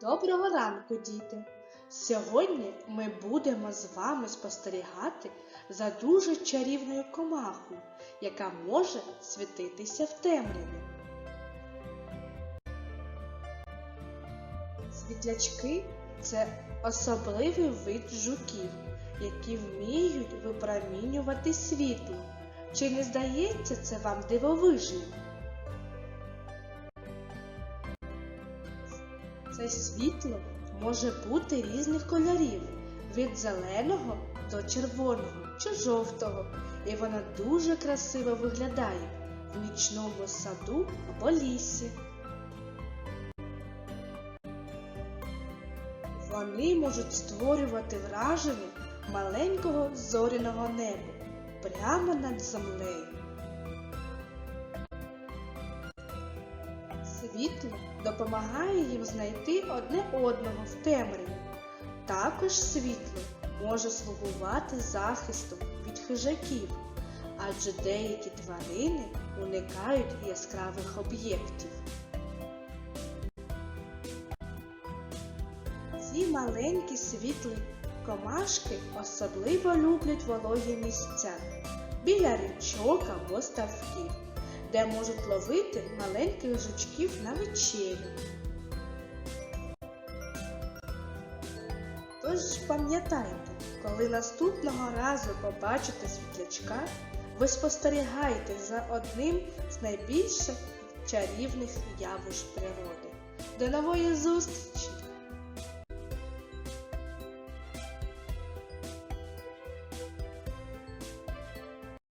Доброго ранку, діти! Сьогодні ми будемо з вами спостерігати за дуже чарівною комахою, яка може світитися в темряві. Світлячки це особливий вид жуків, які вміють випромінювати світло. Чи не здається це вам дивовижним? Це світло може бути різних кольорів від зеленого до червоного чи жовтого, і воно дуже красиво виглядає в нічному саду або лісі. Вони можуть створювати враження маленького зоряного неба прямо над землею. Світло допомагає їм знайти одне одного в темряві. Також світло може слугувати захистом від хижаків, адже деякі тварини уникають яскравих об'єктів. Ці маленькі світлі комашки особливо люблять вологі місця біля річок або ставків де можуть ловити маленьких жучків на вечерю. Тож пам'ятайте, коли наступного разу побачите світлячка, ви спостерігайте за одним з найбільших чарівних явищ природи. До нової зустрічі!